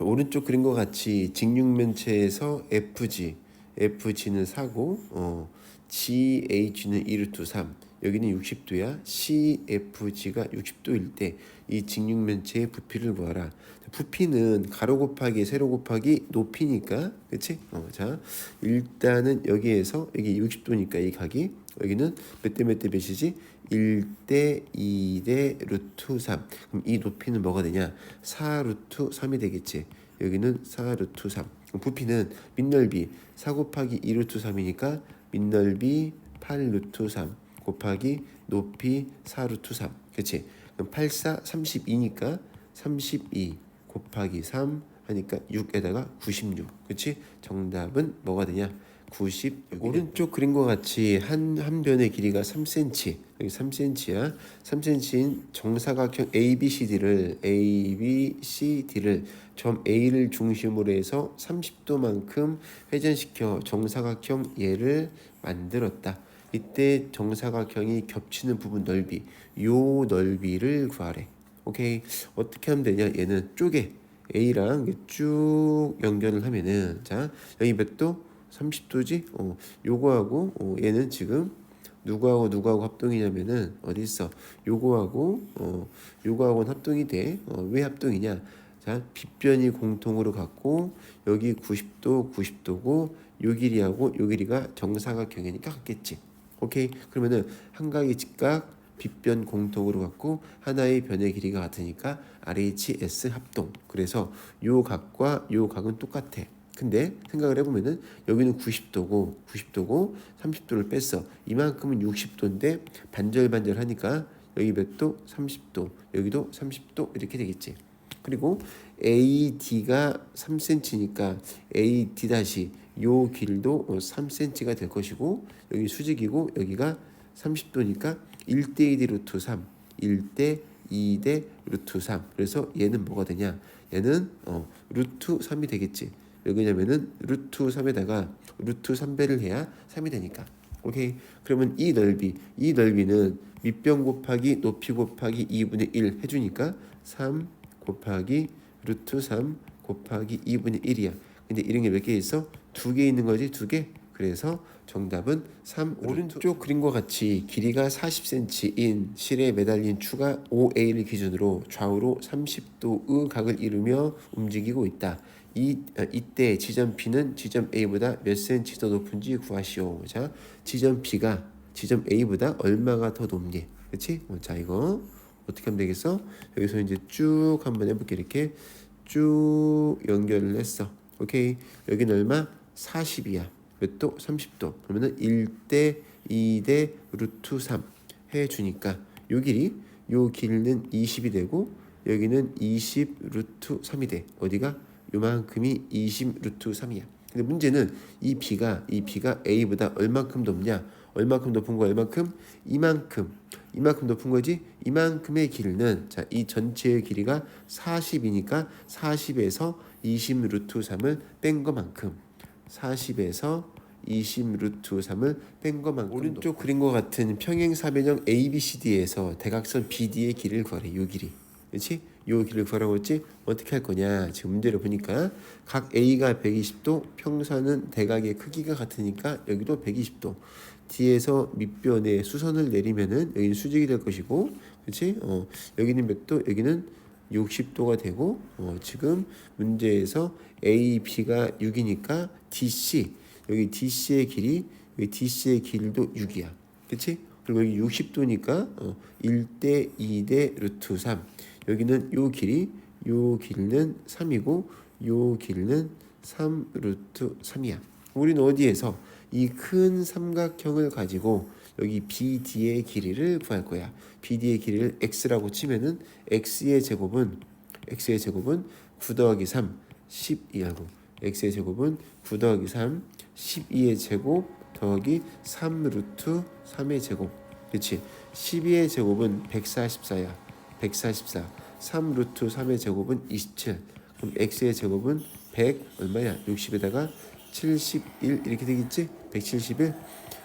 오른쪽 그린 것 같이 직육면체에서 FG, FG는 4고 어, GH는 2루트 3. 여기는 60도야. CFG가 60도일 때 이 직육면체의 부피를 구하라. 부피는 가로 곱하기 세로 곱하기 높이니까 그치? 어, 자 일단은 여기에서 여기 60도니까 이 각이 여기는 몇 대 몇대 몇이지? 1대 2대 루트 3 그럼 이 높이는 뭐가 되냐? 4 루트 3이 되겠지 여기는 4 루트 3 그럼 부피는 밑넓이 4 곱하기 2 루트 3이니까 밑넓이 8 루트 3 곱하기 높이 4 루트 3 그치? 그럼 8, 4, 32니까 32 곱하기 3 하니까 6에다가 96 그치? 정답은 뭐가 되냐? 90 오른쪽 그린 것 같이 한, 한 변의 길이가 3cm 여기 3cm야. 3cm인 정사각형 ABCD를 ABCD를 점 A를 중심으로 해서 30도만큼 회전시켜 정사각형 얘를 만들었다. 이때 정사각형이 겹치는 부분 넓이 요 넓이를 구하래. 오케이. 어떻게 하면 되냐? 얘는 쪼개 A랑 쭉 연결을 하면은 자 여기 몇 도? 30도지? 어 요거하고 어, 얘는 지금 누구하고 누구하고 합동이냐면은 어디 있어? 요거하고 어 요거하고는 합동이 돼. 어, 왜 합동이냐? 자 빗변이 공통으로 갖고 여기 90도 90도고 요 길이하고 요 길이가 정사각형이니까 같겠지. 오케이 그러면은 한각이 직각 빗변 공통으로 갖고 하나의 변의 길이가 같으니까 RHS 합동. 그래서 요 각과 요 각은 똑같아. 근데 생각을 해보면은 여기는 90도고 90도고 30도를 뺐어. 이만큼은 60도인데 반절반절 하니까 여기 몇 도? 30도. 여기도 30도 이렇게 되겠지. 그리고 AD가 3cm니까 AD 다시 요 길도 3cm가 될 것이고 여기 수직이고 여기가 30도니까 1대 2대 루트 3 1대 2대 루트 3 그래서 얘는 뭐가 되냐 얘는 어, 루트 3이 되겠지 왜냐면은 루트 3에다가 루트 3배를 해야 3이 되니까 오케이 그러면 이 넓이 이 넓이는 밑변 곱하기 높이 곱하기 2분의 1 해주니까 3 곱하기 루트 3 곱하기 2분의 1이야 근데 이런 게 몇 개 있어? 두 개 있는 거지 두 개? 그래서 정답은 3 오른쪽 그림과 같이 길이가 40cm인 실에 매달린 추가 OA를 기준으로 좌우로 30도의 각을 이루며 움직이고 있다. 이 아, 이때 지점 B는 지점 A보다 몇 cm 더 높은지 구하시오. 자, 지점 B가 지점 A보다 얼마가 더 높니? 그렇지? 어, 자, 이거 어떻게 하면 되겠어? 여기서 이제 쭉 한번 해볼게 이렇게 쭉 연결을 했어. 오케이. 여기는 얼마? 40이야. 몇 도? 30도. 그러면은 1대 2대 루트 3 해주니까 요 길이 요 길이는 20이 되고 여기는 20 루트 3이 돼. 어디가? 요만큼이 20 루트 3이야. 근데 문제는 이 b가 이 b가 a보다 얼만큼 높냐? 얼만큼 높은 거 얼만큼? 이만큼. 이만큼 높은 거지? 이만큼의 길이는 자, 이 전체의 길이가 40이니까 40에서 20 루트 3을 뺀 것만큼 40에서 20 루트 3을 뺀 것만큼 오른쪽 그린 것 같은 평행 사변형 ABCD에서 대각선 BD의 길이를 구하래. 요 길이. 그렇지? 요 길을 했지? 어떻게 할 거냐? 지금 문제를 보니까 각 A가 120도, 평선은 대각의 크기가 같으니까 여기도 120도. 뒤에서 밑변에 수선을 내리면은 여기는 수직이 될 것이고, 그렇지? 어, 여기는 몇 도? 여기는 60도가 되고, 어, 지금 문제에서 AB가 6이니까 DC 여기 DC의 길이 여기 DC의 길도 6이야. 그렇지? 그리고 여기 60도니까 어, 1대 2대 루트 3. 여기는 요 길이 요 길이는 3이고 요 길이는 3 루트 3이야. 우리는 어디에서 이 큰 삼각형을 가지고 여기 BD의 길이를 구할 거야. BD의 길이를 x라고 치면은 x의 제곱은 x의 제곱은 9 더하기 3 12하고 x의 제곱은 9 더하기 3 12의 제곱 더하기 3 루트 3의 제곱 그렇지 12의 제곱은 144야 144 3 루트 3의 제곱은 27 그럼 x의 제곱은 100 얼마야? 60에다가 71 이렇게 되겠지? 171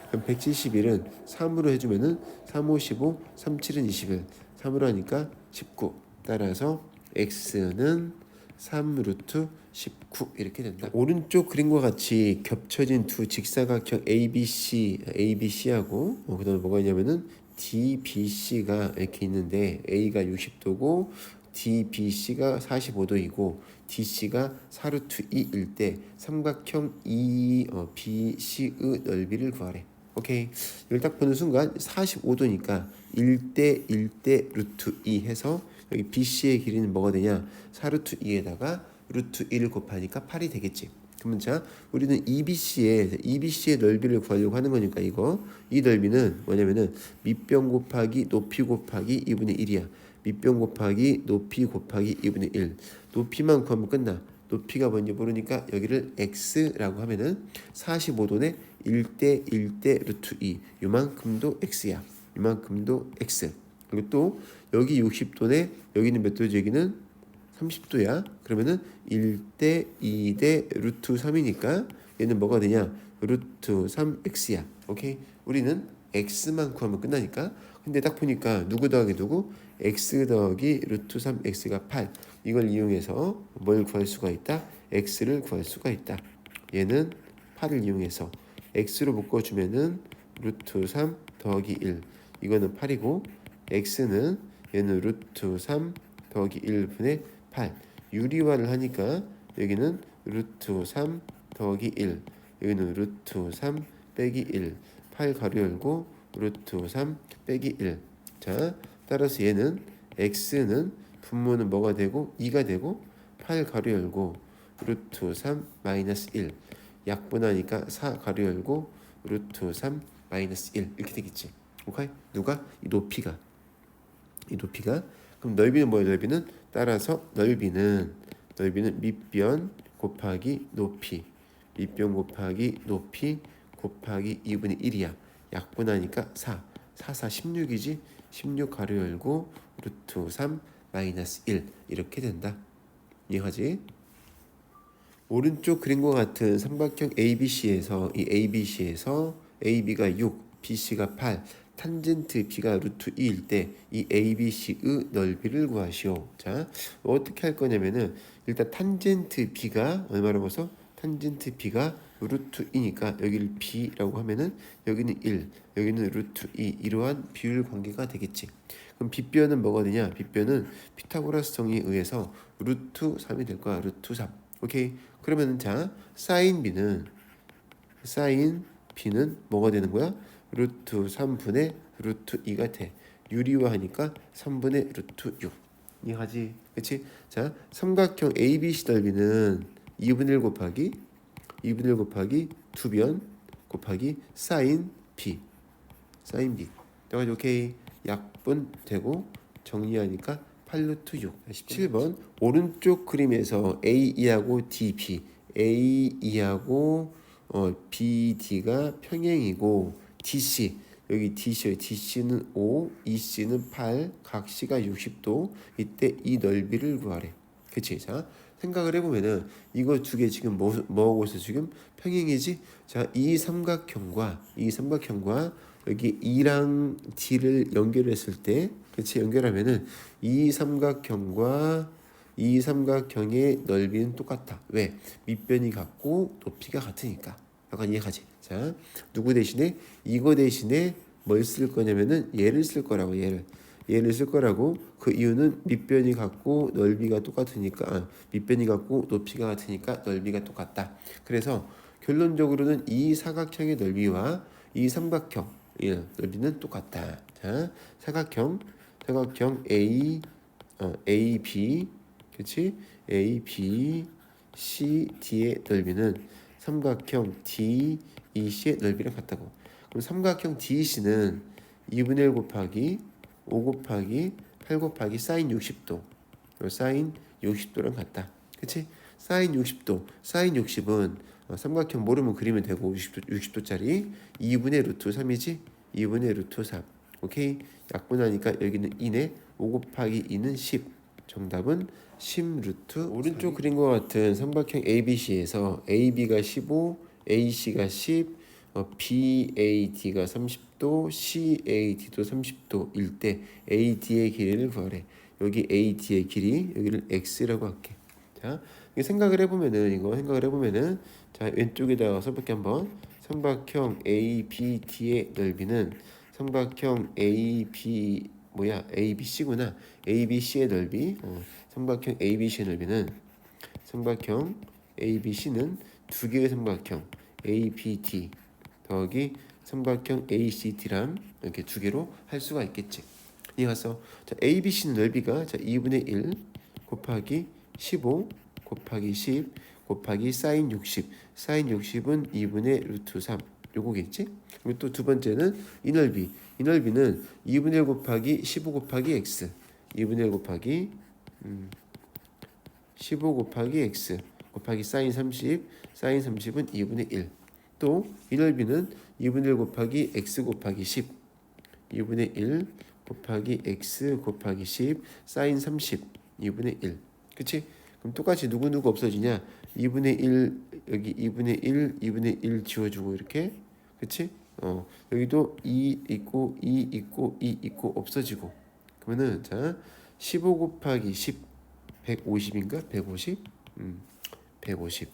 그럼 171은 3으로 해주면은 3, 5, 15 3, 7은 21 3으로 하니까 19 따라서 x는 3 루트 19 이렇게 된다. 오른쪽 그림과 같이 겹쳐진 두 직사각형 ABC, ABC하고 어, 그다음에 뭐가 있냐면은 DBC가 이렇게 있는데 A가 60도고 DBC가 45도이고 DC가 4루트 2일 때 삼각형 E, 어, BC의 넓이를 구하래. 오케이. 이걸 딱 보는 순간 45도니까 1대 1대 루트 2 해서 여기 BC의 길이는 뭐가 되냐? 4루트 2에다가 루트 1을 곱하니까 8이 되겠지. 그러면 자, 우리는 EBC의 EBC의 넓이를 구하려고 하는 거니까 이거 이 넓이는 뭐냐면은 밑변 곱하기 높이 곱하기 2분의 1이야. 밑변 곱하기 높이 곱하기 2분의 1. 높이만 구하면 끝나. 높이가 뭔지 모르니까 여기를 x라고 하면은 45도네 1대 1대 루트 2 요만큼도 x야. 요만큼도 x. 그리고 또 여기 60도네 여기는 몇 도지 여기는 30도야. 그러면은 1대 2대 루트 3이니까 얘는 뭐가 되냐? 루트 3x야. 오케이? 우리는 x만 구하면 끝나니까. 근데 딱 보니까 누구 더하기 누구? x 더하기 루트 3x가 8. 이걸 이용해서 뭘 구할 수가 있다? x를 구할 수가 있다. 얘는 8을 이용해서 x로 묶어주면은 루트 3 더하기 1. 이거는 8이고 x는 얘는 루트 3 더하기 1분의 8 유리화를 하니까 여기는 루트 3 더하기 1 여기는 루트 3 빼기 1 8 가로 열고 루트 3 빼기 1 자 따라서 얘는 x는 분모는 뭐가 되고 2가 되고 8 가로 열고 루트 3 마이너스 1 약분하니까 4 가로 열고 루트 3 마이너스 1 이렇게 되겠지. 오케이? 누가? 이 높이가. 이 높이가. 그럼 넓이는 뭐예요? 넓이는 따라서 넓이는 넓이는 밑변 곱하기 높이 밑변 곱하기 높이 곱하기 2분의 1이야. 약분하니까 4. 4, 4, 16이지. 16 가로 열고 루트 3 마이너스 1 이렇게 된다. 이해하지? 오른쪽 그림과 같은 삼각형 ABC에서 이 ABC에서 AB가 6, BC가 8, 탄젠트 B가 루트 2일 때 이 ABC의 넓이를 구하시오. 자, 어떻게 할 거냐면은 일단 탄젠트 B가 얼마라고 해서 탄젠트 B가 루트 2니까 여기를 B라고 하면은 여기는 1, 여기는 루트 2 이러한 비율 관계가 되겠지. 그럼 빗변은 뭐가 되냐? 빗변은 피타고라스성에 의해서 루트 3이 될 거야. 루트 3. 오케이. 그러면은 자, 사인 B는 사인 B는 뭐가 되는 거야? 루트 3분의 루트 2가 돼. 유리화하니까 3분의 루트 6. 이해하지? 그치? 자, 삼각형 ABC 넓이는 2분의 1 곱하기 2분의 1 곱하기 2변 곱하기 사인 B. 사인 B. 그래가지고 오케이. 약분 되고 정리하니까 8루트 6. 17번 오른쪽 그림에서 A2하고 DB A2하고 어, BD가 평행이고 DC 여기 DC DC는 5, EC는 8, 각 C가 60도. 이때 이 넓이를 구하래. 그치? 자, 생각을 해보면은 이거 두 개 지금 뭐, 뭐 하고 있어 지금 평행이지? 자, 이 삼각형과 이 삼각형과 여기 E랑 D를 연결했을 때, 그치? 연결하면은 이 삼각형과 이 삼각형의 넓이는 똑같아. 왜? 밑변이 같고 높이가 같으니까. 약간 이해가지? 자, 누구 대신에 이거 대신에 뭘 쓸 거냐면은 얘를 쓸 거라고 얘를 얘를 쓸 거라고 그 이유는 밑변이 같고 넓이가 똑같으니까 아, 밑변이 같고 높이가 같으니까 넓이가 똑같다. 그래서 결론적으로는 이 사각형의 넓이와 이 삼각형 의 넓이는 똑같다. 자, 사각형 사각형 A 어, A B 그렇지? A B C D의 넓이는 삼각형 D EC의 넓이랑 같다고. 그럼 삼각형 DEC는 2분의 1 곱하기 5 곱하기 8 곱하기 사인 60도. 사인 60도랑 같다. 그치? 사인 60도. 사인 60은 어, 삼각형 모르면 그리면 되고 60도, 60도짜리 2분의 루트 3이지? 2분의 루트 3. 오케이? 약분하니까 여기는 2네. 5 곱하기 2는 10. 정답은 10 루트 오른쪽 그림과 같은 삼각형 ABC에서 AB가 15, AC가 10, 어, BAD가 30도, CAD도 30도일 때 AD의 길이를 구하래. 여기 AD의 길이 여기를 x라고 할게. 자, 생각을 해보면은 이거 생각을 해보면은 자 왼쪽에다가 써볼게 한번. 삼각형 ABD의 넓이는 삼각형 AB 뭐야 ABC구나. ABC의 넓이. 어, 삼각형 ABC의 넓이는 삼각형 ABC는 두 개의 삼각형 ABD 더하기 삼각형 ACD람 이렇게 두 개로 할 수가 있겠지. 이어서 자 ABC는 넓이가 자 2분의 1 곱하기 15 곱하기 10 곱하기 사인 60 사인 60은 2분의 루트 3 요거겠지? 그리고 또 두 번째는 이 넓이 이 넓이는 2분의 1 곱하기 15 곱하기 x. 2분의 1 곱하기 음, 15 곱하기 x 곱하기 사인 30 사인 30은 2분의 1 또이 넓이는 2분의 1 곱하기 x 곱하기 10 2분의 1 곱하기 x 곱하기 10 사인 30 2분의 1 그치? 그럼 똑같이 누구누구 없어지냐? 2분의 1 여기 2분의 1 2분의 1 지워주고 이렇게 그치? 어 여기도 2 있고 2 있고 2 있고 없어지고 그러면은 자 15 곱하기 10 150인가? 150? 음, 150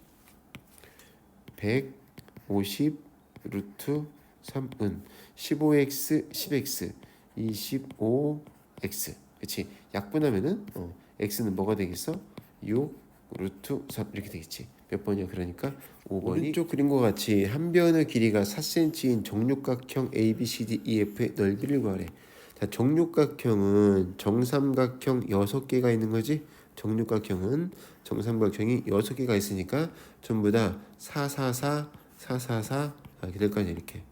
150 루트 3은 15x 10x 25x 그치 약분하면은 어, x는 뭐가 되겠어? 6 루트 3 이렇게 되겠지 몇 번이야 그러니까 5번이 오른쪽 그림과 같이 한 변의 길이가 4cm인 정육각형 ABCDEF의 넓이를 구하래 자 정육각형은 정삼각형 6개가 있는 거지 정육각형은 정삼각형이 6개가 있으니까 전부 다 444 444 이렇게 될거 아니야 이렇게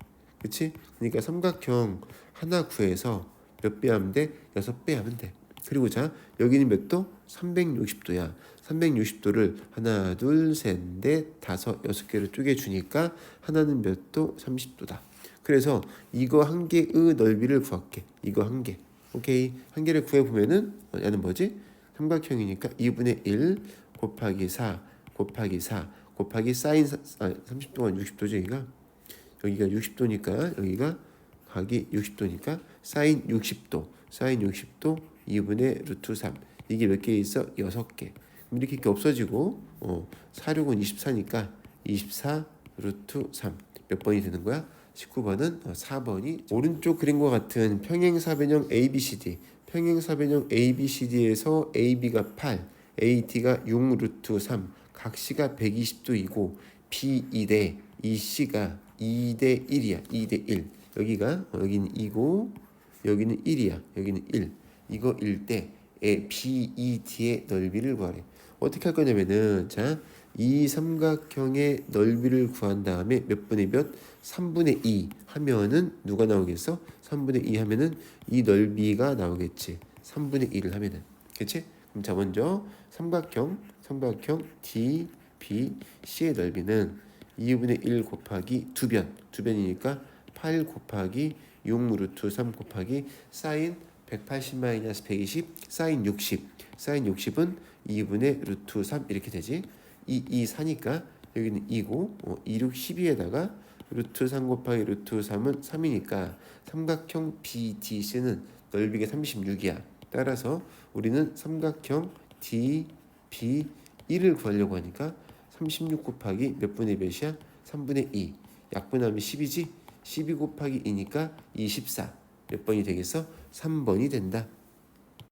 그치? 그러니까 삼각형 하나 구해서 몇 배 하면 돼? 6배 하면 돼 그리고 자 여기는 몇 도? 360도야 360도를 하나 둘 셋 넷 다섯 여섯 개를 쪼개주니까 하나는 몇 도? 30도다 그래서 이거 한 개의 넓이를 구할게 이거 한 개 오케이 한 개를 구해보면은 어, 얘는 뭐지? 삼각형이니까 2분의 1 곱하기 4 곱하기 4 곱하기 사인 사, 아, 30도가 60도죠 여기가 여기가 60도니까 여기가 각이 60도니까 사인 60도 사인 60도 2분의 루트 3 이게 몇 개 있어? 6개. 그럼 이렇게, 이렇게 없어지고 어, 4륙은 24니까 24 루트 3 몇 번이 되는 거야? 19번은 4번이 오른쪽 그림과 같은 평행사변형 ABCD 평행사변형 ABCD에서 AB가 8 AD가 6 루트 3 각시가 120도이고 B2대 EC가 2대 1이야. 2대 1 여기가 어, 여기는 2고 여기는 1이야. 여기는 1 이거 1대 BED의 넓이를 구하래 어떻게 할 거냐면은 자 이 삼각형의 넓이를 구한 다음에 몇 분의 몇? 3분의 2 하면은 누가 나오겠어? 3분의 2 하면은 이 넓이가 나오겠지. 3분의 2를 하면은. 그치? 그럼 자 먼저 삼각형 삼각형 DBC의 넓이는 2분의 1 곱하기 두 변. 두 변이니까 8 곱하기 6 루트 3 곱하기 사인 180 마이너스 120 사인 60 사인 60은 2분의 루트 3 이렇게 되지. 2, 2 4니까 여기는 2고 어, 2, 6, 12에다가 루트 3 곱하기 루트 3은 3이니까 삼각형 BDC는 넓이가 36이야. 따라서 우리는 삼각형 DB1을 구하려고 하니까 36 곱하기 몇 분의 몇이야? 3분의 2 약분하면 10이지? 12 곱하기 2니까 24 몇 번이 되겠어? 3번이 된다